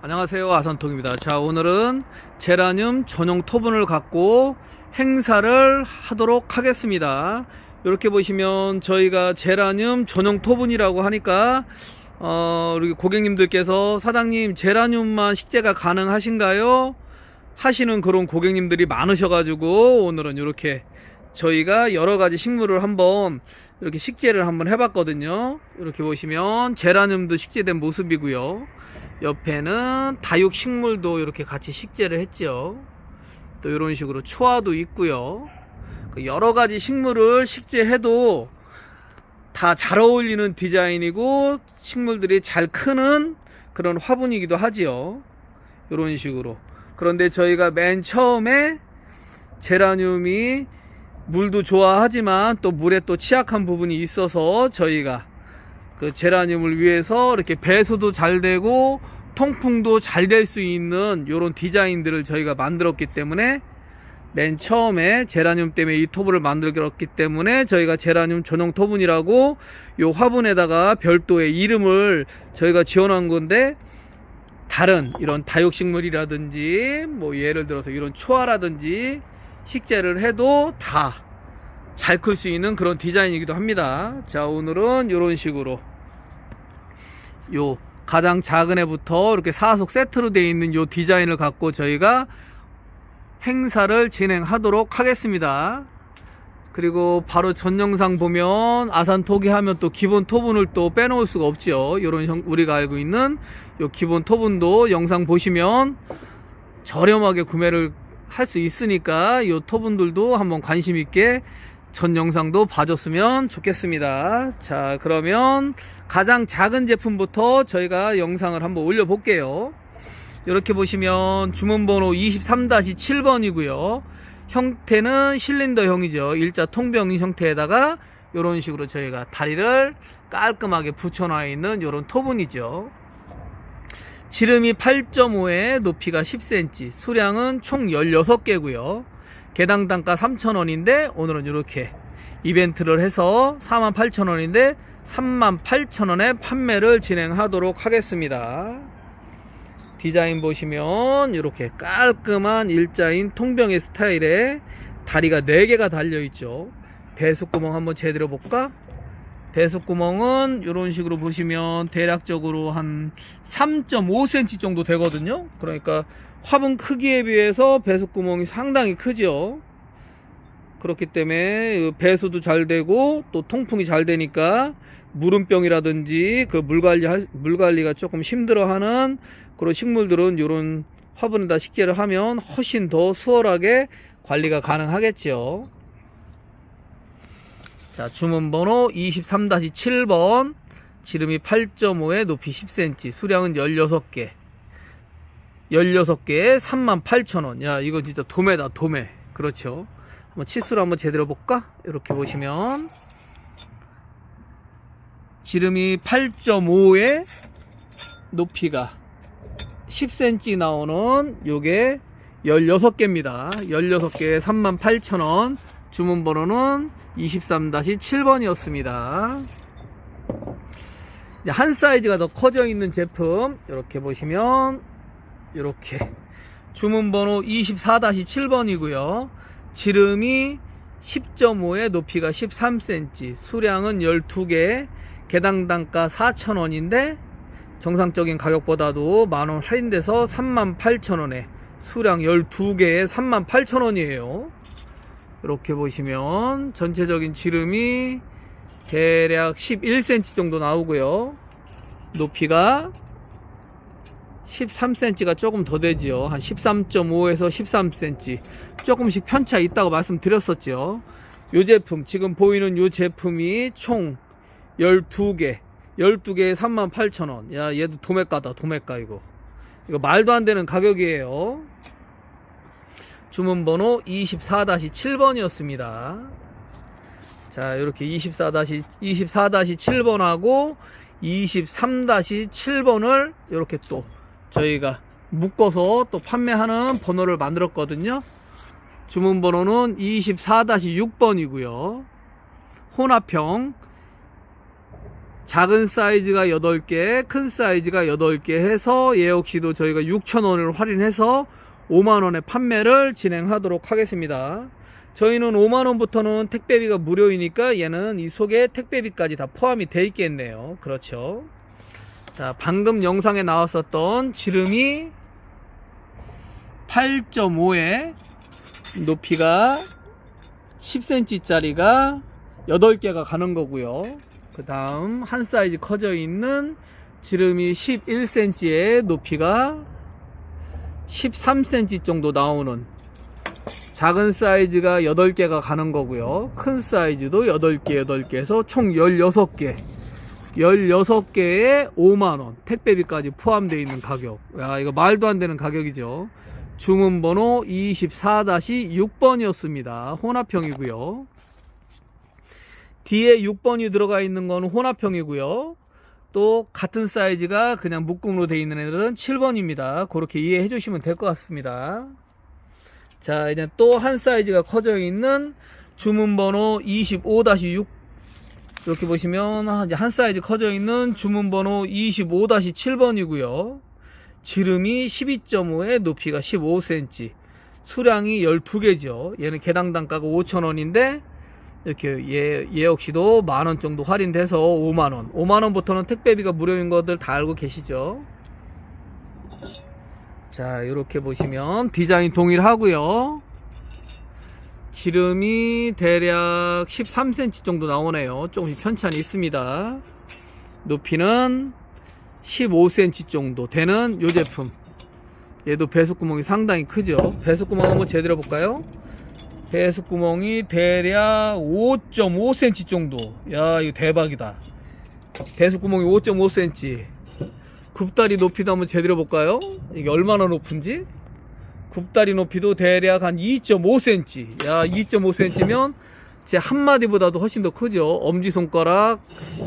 안녕하세요. 아선통입니다. 자 오늘은 제라늄 전용 토분을 갖고 행사를 하도록 하겠습니다. 이렇게 보시면 저희가 제라늄 전용 토분이라고 하니까 어 우리 고객님들께서 사장님 제라늄만 식재가 가능하신가요? 하시는 그런 고객님들이 많으셔가지고 오늘은 이렇게 저희가 여러 가지 식물을 한번 이렇게 식재를 한번 해봤거든요. 이렇게 보시면 제라늄도 식재된 모습이고요 옆에는 다육 식물도 이렇게 같이 식재를 했죠. 또 이런 식으로 초화도 있고요. 그 여러 가지 식물을 식재해도 다 잘 어울리는 디자인이고 식물들이 잘 크는 그런 화분이기도 하지요. 이런 식으로. 그런데 저희가 맨 처음에 제라늄이 물도 좋아하지만 또 물에 또 취약한 부분이 있어서 저희가 그 제라늄을 위해서 이렇게 배수도 잘 되고 통풍도 잘 될 수 있는 이런 디자인들을 저희가 만들었기 때문에 맨 처음에 제라늄 때문에 이 토분을 만들었기 때문에 저희가 제라늄 전용 토분이라고 요 화분에다가 별도의 이름을 저희가 지어놓은 건데 다른 이런 다육식물이라든지 뭐 예를 들어서 이런 초화라든지 식재를 해도 다 잘 클 수 있는 그런 디자인이기도 합니다. 자, 오늘은 이런 식으로 요 가장 작은 애부터 이렇게 사속 세트로 되어 있는 요 디자인을 갖고 저희가 행사를 진행하도록 하겠습니다. 그리고 바로 전 영상 보면 아산 토기 하면 또 기본 토분을 또 빼놓을 수가 없지요. 요런 형- 우리가 알고 있는 요 기본 토분도 영상 보시면 저렴하게 구매를 할 수 있으니까 요 토분들도 한번 관심 있게 전 영상도 봐줬으면 좋겠습니다. 자, 그러면 가장 작은 제품부터 저희가 영상을 한번 올려볼게요. 이렇게 보시면 주문번호 23-7번이고요. 형태는 실린더형이죠. 일자 통병 형태에다가 이런 식으로 저희가 다리를 깔끔하게 붙여놔 있는 이런 토분이죠. 지름이 8.5에 높이가 10cm, 수량은 총 16개고요. 개당 단가 3,000원인데 오늘은 이렇게 이벤트를 해서 48,000원인데 38,000원에 판매를 진행하도록 하겠습니다. 디자인 보시면 이렇게 깔끔한 일자인 통병의 스타일에 다리가 4개가 달려 있죠. 배수구멍 한번 제대로 볼까? 배수구멍은 이런 식으로 보시면 대략적으로 한 3.5cm 정도 되거든요. 그러니까 화분 크기에 비해서 배수구멍이 상당히 크죠. 그렇기 때문에 배수도 잘 되고 또 통풍이 잘 되니까 물음병이라든지 그 물 관리 물 관리가 조금 힘들어하는 그런 식물들은 이런 화분에다 식재를 하면 훨씬 더 수월하게 관리가 가능하겠죠. 자, 주문번호 23-7번, 지름이 8.5에 높이 10cm, 수량은 16개. 16개에 38,000원. 야, 이거 진짜 도매다, 도매. 그렇죠. 한번 치수를 한번 제대로 볼까? 이렇게 보시면. 지름이 8.5에 높이가 10cm 나오는 요게 16개입니다. 16개에 38,000원. 주문 번호는 23-7번이었습니다. 한 사이즈가 더 커져 있는 제품 이렇게 보시면 이렇게 주문 번호 24-7번이고요. 지름이 10.5에 높이가 13cm, 수량은 12개, 개당 단가 4,000원인데 정상적인 가격보다도 만원 할인돼서 38,000원에 수량 12개에 38,000원이에요. 이렇게 보시면 전체적인 지름이 대략 11cm 정도 나오고요. 높이가 13cm가 조금 더 되지요. 한 13.5에서 13cm. 조금씩 편차 있다고 말씀드렸었죠. 이 제품, 지금 보이는 이 제품이 총 12개. 12개에 38,000원. 야, 얘도 도매가다, 도매가, 이거. 이거 말도 안 되는 가격이에요. 주문번호 24-7번이었습니다. 자, 이렇게 24-24-7번하고 23-7번을 이렇게 또 저희가 묶어서 또 판매하는 번호를 만들었거든요. 주문 번호는 24-6번이고요. 혼합형 작은 사이즈가 8개, 큰 사이즈가 8개 해서 얘 역시도 저희가 6,000원을 할인해서 5만원에 판매를 진행하도록 하겠습니다. 저희는 5만원부터는 택배비가 무료이니까 얘는 이 속에 택배비까지 다 포함이 돼 있겠네요. 그렇죠. 자, 방금 영상에 나왔었던 지름이 8.5에 높이가 10cm짜리가 8개가 가는 거고요. 그 다음 한 사이즈 커져 있는 지름이 11cm에 높이가 13cm 정도 나오는 작은 사이즈가 8개가 가는 거고요. 큰 사이즈도 8개, 8개 해서 총 16개. 16개에 5만원. 택배비까지 포함되어 있는 가격. 야, 이거 말도 안 되는 가격이죠. 주문번호 24-6번이었습니다. 혼합형이고요. 뒤에 6번이 들어가 있는 건 혼합형이고요. 또 같은 사이즈가 그냥 묶음으로 되어 있는 애들은 7번입니다. 그렇게 이해해 주시면 될 것 같습니다. 자, 이제 또 한 사이즈가 커져 있는 주문번호 25-6 이렇게 보시면 한 사이즈 커져 있는 주문번호 25-7번이고요. 지름이 12.5에 높이가 15cm. 수량이 12개죠. 얘는 개당 단가가 5,000원인데 이렇게 얘, 얘 역시도 만 원 정도 할인돼서 5만원. 5만원부터는 택배비가 무료인 것들 다 알고 계시죠? 자, 이렇게 보시면 디자인 동일하고요. 지름이 대략 13cm 정도 나오네요. 조금씩 편차는 있습니다. 높이는 15cm 정도 되는 요 제품. 얘도 배수구멍이 상당히 크죠. 배수구멍 한번 제대로 볼까요? 배수구멍이 대략 5.5cm 정도. 야, 이거 대박이다. 배수구멍이 5.5cm. 굽다리 높이도 한번 제대로 볼까요? 이게 얼마나 높은지? 굽다리 높이도 대략 한 2.5cm. 야, 2.5cm면 제 한마디보다도 훨씬 더 크죠. 엄지손가락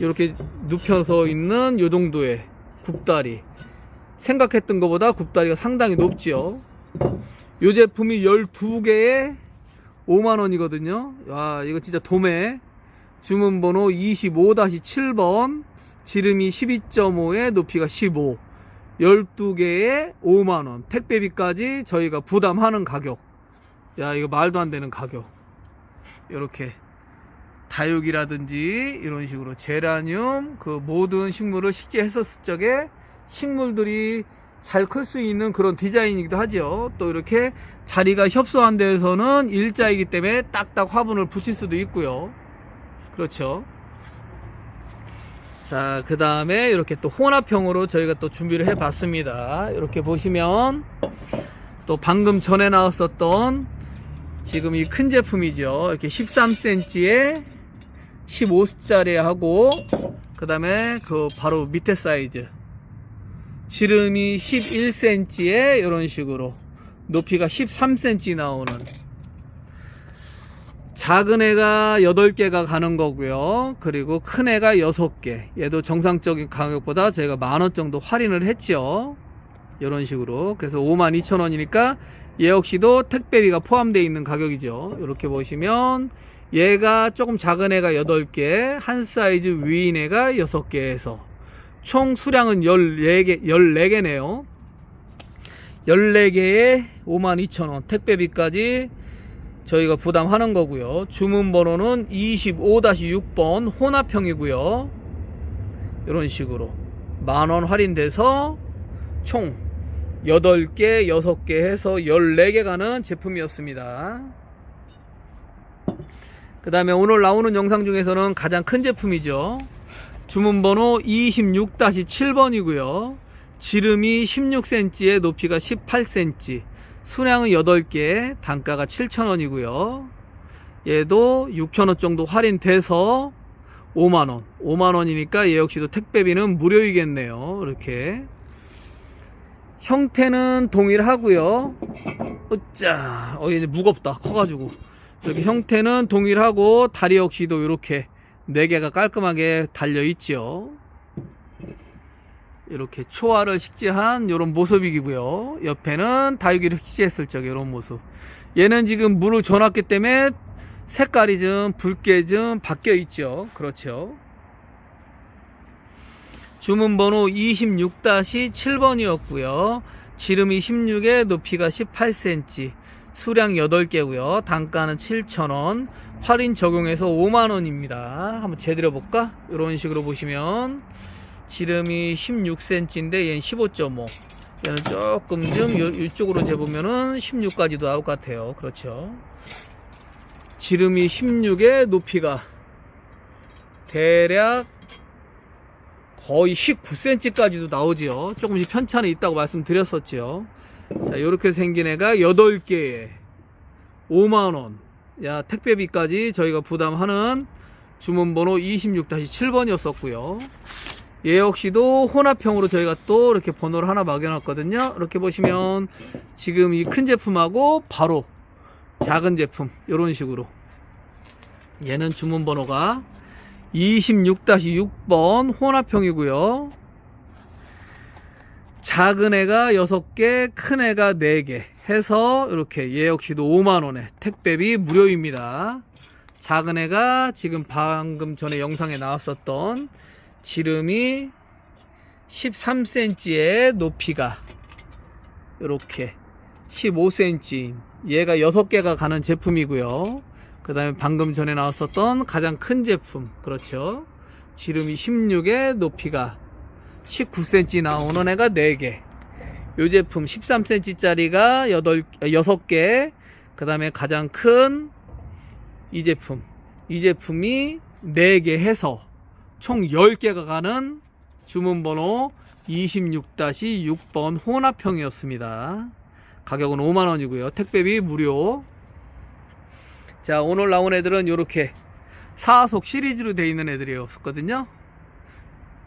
이렇게 눕혀서 있는 요 정도의 굽다리. 생각했던 것보다 굽다리가 상당히 높지요. 요 제품이 12개에 5만원이거든요. 와, 이거 진짜 도매. 주문번호 25-7번. 지름이 12.5에 높이가 15. 12개에 5만원. 택배비까지 저희가 부담하는 가격. 야, 이거 말도 안 되는 가격. 이렇게. 다육이라든지 이런 식으로 제라늄 그 모든 식물을 식재했었을 적에 식물들이 잘 클 수 있는 그런 디자인이기도 하죠. 또 이렇게 자리가 협소한 데에서는 일자이기 때문에 딱딱 화분을 붙일 수도 있고요. 그렇죠. 자, 그 다음에 이렇게 또 혼합형으로 저희가 또 준비를 해 봤습니다. 이렇게 보시면 또 방금 전에 나왔었던 지금 이 큰 제품이죠. 이렇게 13cm에 15짜리 하고 그 다음에 그 바로 밑에 사이즈 지름이 11cm에 이런 식으로 높이가 13cm 나오는 작은 애가 8개가 가는 거고요. 그리고 큰 애가 6개. 얘도 정상적인 가격보다 저희가 만 원 정도 할인을 했죠. 이런 식으로. 그래서 52,000원이니까 얘 역시도 택배비가 포함되어 있는 가격이죠. 이렇게 보시면 얘가 조금 작은 애가 8개, 한 사이즈 위인 애가 6개 해서 총 수량은 14개, 14개네요. 14개에 52,000원. 택배비까지 저희가 부담하는 거고요. 주문 번호는 25-6번 혼합형이고요. 이런 식으로 만원 할인돼서 총 8개, 6개 해서 14개 가는 제품이었습니다. 그 다음에 오늘 나오는 영상 중에서는 가장 큰 제품이죠. 주문번호 26-7번이고요. 지름이 16cm에 높이가 18cm. 수량은 8개, 단가가 7,000원이고요. 얘도 6,000원 정도 할인돼서 5만원. 5만원이니까 얘 역시도 택배비는 무료이겠네요. 이렇게. 형태는 동일하고요. 으짜, 어, 이제 무겁다. 커가지고. 이렇게 형태는 동일하고 다리 역시도 이렇게 네 개가 깔끔하게 달려 있죠. 이렇게 초화를 식재한 이런 모습이고요. 옆에는 다육이를 식재했을 적에 이런 모습. 얘는 지금 물을 줘놨기 때문에 색깔이 좀 붉게 좀 바뀌어 있죠. 그렇죠. 주문번호 26-7번이었고요. 지름이 16에 높이가 18cm, 수량 8개고요. 단가는 7,000원, 할인 적용해서 5만원입니다. 한번 재드려 볼까? 이런 식으로 보시면 지름이 16cm인데 얘는 15.5. 얘는 조금 좀 요- 이쪽으로 재보면은 16까지도 나올 것 같아요. 그렇죠. 지름이 16에 높이가 대략 거의 19cm까지도 나오지요. 조금씩 편차는 있다고 말씀드렸었지요. 자, 요렇게 생긴 애가 8개에 5만원. 야, 택배비까지 저희가 부담하는 주문번호 26-7번이었었고요. 얘 역시도 혼합형으로 저희가 또 이렇게 번호를 하나 막여놨거든요. 이렇게 보시면 지금 이 큰 제품하고 바로 작은 제품 이런 식으로 얘는 주문번호가 26-6번 혼합형이고요. 작은 애가 6개, 큰 애가 4개 해서 이렇게 얘 역시도 5만원에 택배비 무료입니다. 작은 애가 지금 방금 전에 영상에 나왔었던 지름이 13cm의 높이가 이렇게 15cm 얘가 6개가 가는 제품이고요. 그 다음에 방금 전에 나왔었던 가장 큰 제품 그렇죠. 지름이 16에 높이가 19cm 나오는 애가 4개 요 제품 13cm짜리가 8, 6개 그 다음에 가장 큰 이 제품 이 제품이 4개 해서 총 10개가 가는 주문번호 26-6번 혼합형이었습니다. 가격은 5만원이고요. 택배비 무료. 자, 오늘 나온 애들은 이렇게 사속 시리즈로 되어 있는 애들이었거든요.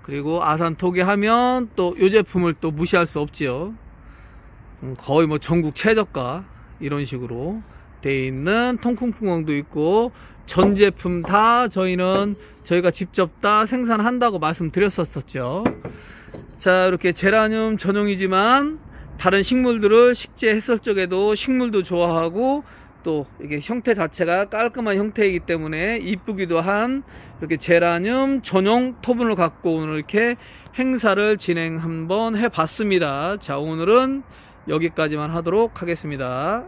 그리고 아산 토기 하면 또 이 제품을 또 무시할 수 없지요. 음, 거의 뭐 전국 최저가 이런 식으로 되어 있는 통풍풍왕도 있고 전 제품 다 저희는 저희가 직접 다 생산한다고 말씀드렸었죠. 자 이렇게 제라늄 전용이지만 다른 식물들을 식재 했을 적에도 식물도 좋아하고 또 이게 형태 자체가 깔끔한 형태이기 때문에 이쁘기도 한 이렇게 제라늄 전용 토분을 갖고 오늘 이렇게 행사를 진행 한번 해봤습니다. 자 오늘은 여기까지만 하도록 하겠습니다.